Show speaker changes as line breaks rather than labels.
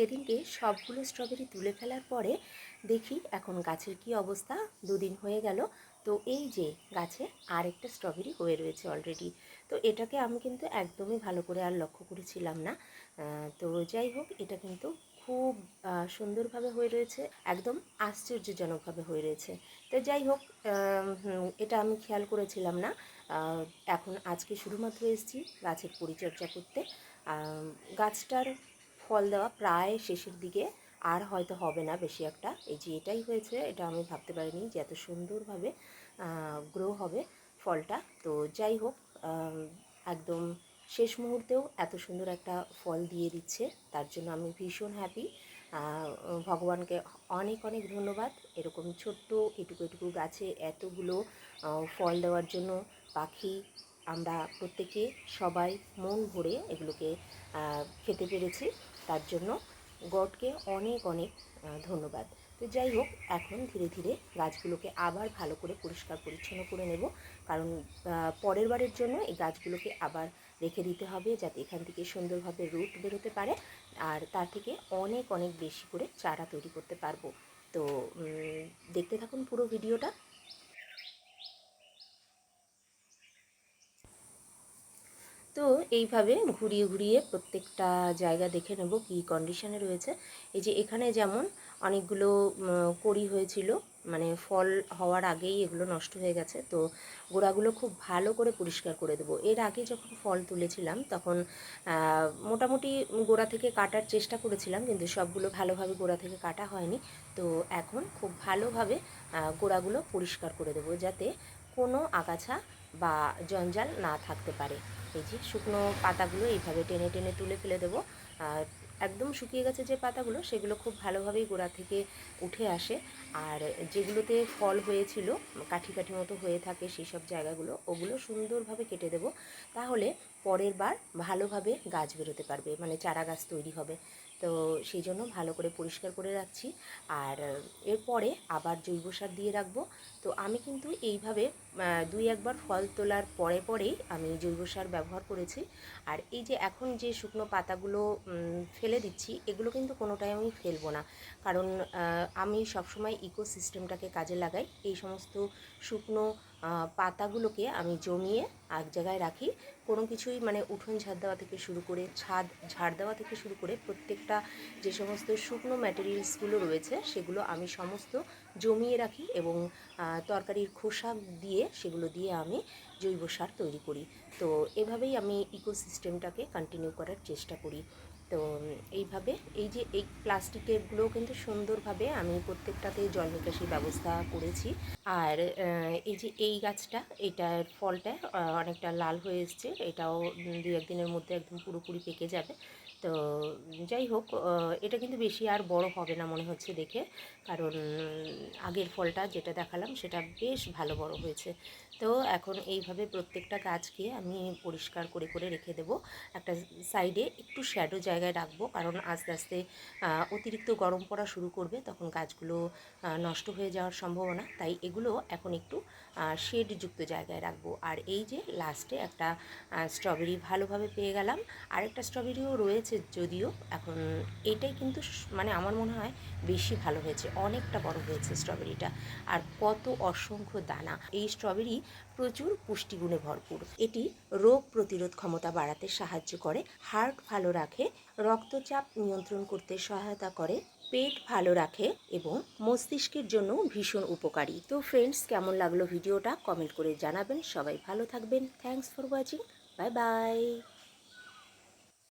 সেদিনকে সবগুলো স্ট্রবেরি তুলে ফেলার পরে দেখি এখন গাছের কি অবস্থা, দুদিন হয়ে গেল। তো এই যে গাছে আরেকটা স্ট্রবেরি হয়ে রয়েছে অলরেডি তো এটাকে আমি কিন্তু একদমই ভালো করে আর লক্ষ্য করেছিলাম না। তো যাই হোক, এটা কিন্তু খুব সুন্দরভাবে হয়ে রয়েছে, একদম আশ্চর্যজনকভাবে হয়ে রয়েছে। তো যাই হোক এটা আমি খেয়াল করেছিলাম না। এখন আজকে শুধুমাত্র এসেছি গাছের পরিচর্যা করতে। গাছটার ফল দেওয়া প্রায় শেষের দিকে, আর হয়তো হবে না বেশি একটা। এই যে এটাই হয়েছে, এটা আমি ভাবতে পারিনি যে এত সুন্দরভাবে গ্রো হবে ফলটা। তো যাই হোক একদম শেষ মুহূর্তেও এত সুন্দর একটা ফল দিয়ে দিচ্ছে। তার জন্য আমি ভীষণ হ্যাপি ভগবানকে অনেক অনেক ধন্যবাদ। এরকম ছোট্ট এটুকু এটুকু গাছে এতগুলো ফল দেওয়ার জন্য পাখি আমরা প্রত্যেকে সবাই মন ভরে এগুলোকে খেতে পেরেছি। তার জন্য গডকে অনেক অনেক ধন্যবাদ। তো যাই হোক, এখন ধীরে ধীরে গাছগুলোকে আবার ভালো করে পরিষ্কার পরিচ্ছন্ন করে নেব। কারণ পরের বারের জন্য এই গাছগুলোকে আবার রেখে দিতে হবে যাতে এখান থেকে সুন্দরভাবে রুট বেরোতে পারে। আর তার থেকে অনেক অনেক বেশি করে চারা তৈরি করতে পারব। তো দেখতে থাকুন পুরো ভিডিওটা তো এইভাবে ঘুরিয়ে ঘুরিয়ে প্রত্যেকটা জায়গা দেখে নেব কী কন্ডিশনে রয়েছে। এই যে এখানে যেমন অনেকগুলো কড়ি হয়েছিল মানে ফল হওয়ার আগেই এগুলো নষ্ট হয়ে গেছে। তো গোড়াগুলো খুব ভালো করে পরিষ্কার করে দেবো। এর আগে যখন ফল তুলেছিলাম তখন মোটামুটি গোড়া থেকে কাটার চেষ্টা করেছিলাম, কিন্তু সবগুলো ভালোভাবে গোড়া থেকে কাটা হয়নি। তো এখন খুব ভালোভাবে গোড়াগুলো পরিষ্কার করে দেবো যাতে কোনো আগাছা বা জঞ্জাল না থাকতে পারে। এই যে শুকনো পাতাগুলো এইভাবে টেনে টেনে তুলে ফেলে দেবো। আর একদম শুকিয়ে গেছে যে পাতাগুলো, সেগুলো খুব ভালোভাবেই গোড়া থেকে উঠে আসে। আর যেগুলোতে ফল হয়েছিল, কাঠি কাঠি মতো হয়ে থাকে সেই সব জায়গাগুলো, ওগুলো সুন্দরভাবে কেটে দেব। তাহলে পরের বার ভালোভাবে গাছ বেরোতে পারবে মানে চারা গাছ তৈরি হবে। তো সেই জন্য ভালো করে পরিষ্কার করে রাখছি। আর এরপরে আবার জৈব সার দিয়ে রাখব। তো আমি কিন্তু এইভাবে দুই একবার ফল তোলার পরে পরেই আমি জৈব সার ব্যবহার করেছি। আর এই যে এখন যে শুকনো পাতাগুলো ফেলে দিচ্ছি, এগুলো কিন্তু কোনোটাই আমি ফেলব না। কারণ আমি সবসময় ইকোসিস্টেমটাকে কাজে লাগাই। এই সমস্ত শুকনো পাতাগুলোকে আমি জমিয়ে এক জায়গায় রাখি। কোনো কিছুই মানে উঠোন ঝাড় দেওয়া থেকে শুরু করে, ছাদ ঝাড় দেওয়া থেকে শুরু করে প্রত্যেকটা যে সমস্ত শুকনো ম্যাটেরিয়ালসগুলো রয়েছে, সেগুলো আমি সমস্ত জমিয়ে রাখি এবং তরকারির খোসা দিয়ে সেগুলো দিয়ে আমি জৈব সার তৈরি করি। তো এভাবেই আমি ইকোসিস্টেমটাকে কন্টিনিউ করার চেষ্টা করি। তো এইভাবে, এই যে এই প্লাস্টিকেরগুলো কিন্তু সুন্দরভাবে আমি প্রত্যেকটাতে জল নিকাশি ব্যবস্থা করেছি। আর এই যে এই গাছটা, এটার ফলটা অনেকটা লাল হয়ে এসছে, এটাও দু একদিনের মধ্যে একদম পুরোপুরি পেকে যাবে। তো, যাই হোক এটা কিন্তু বেশি আর বড় হবে না মনে হচ্ছে দেখে, কারণ আগের ফলটা যেটা দেখালাম, সেটা বেশ ভালো বড় হয়েছে। তো, এখন এইভাবে প্রত্যেকটা গাছকে আমি পরিষ্কার করে করে রেখে দেবো। একটা সাইডে একটু শ্যাডো জায়গায় রাখব। কারণ আস্তে আস্তে অতিরিক্ত গরম পড়া শুরু করবে, তখন গাছগুলো নষ্ট হয়ে যাওয়ার সম্ভাবনা। তাই এগুলো এখন একটু শেডযুক্ত জায়গায় রাখব। আর এই যে লাস্টে একটা স্ট্রবেরি ভালোভাবে পেয়ে গেলাম। আরেকটা স্ট্রবেরিও রয়েছে যদিও, এখন এটাই কিন্তু মানে আমার মনে হয় বেশি ভালো হয়েছে। অনেকটা বড় হয়েছে স্ট্রবেরিটা আর কত অসংখ্য দানা। এই স্ট্রবেরি প্রচুর পুষ্টিগুণে ভরপুর। এটি রোগ প্রতিরোধ ক্ষমতা বাড়াতে সাহায্য করে, হার্ট ভালো রাখে, রক্তচাপ নিয়ন্ত্রণ করতে সহায়তা করে, পেট ভালো রাখে এবং মস্তিষ্কের জন্য ভীষণ উপকারী। তো ফ্রেন্ডস কেমন লাগল ভিডিওটা? কমেন্ট করে জানাবেন। সবাই ভালো থাকবেন। Thanks for watching bye bye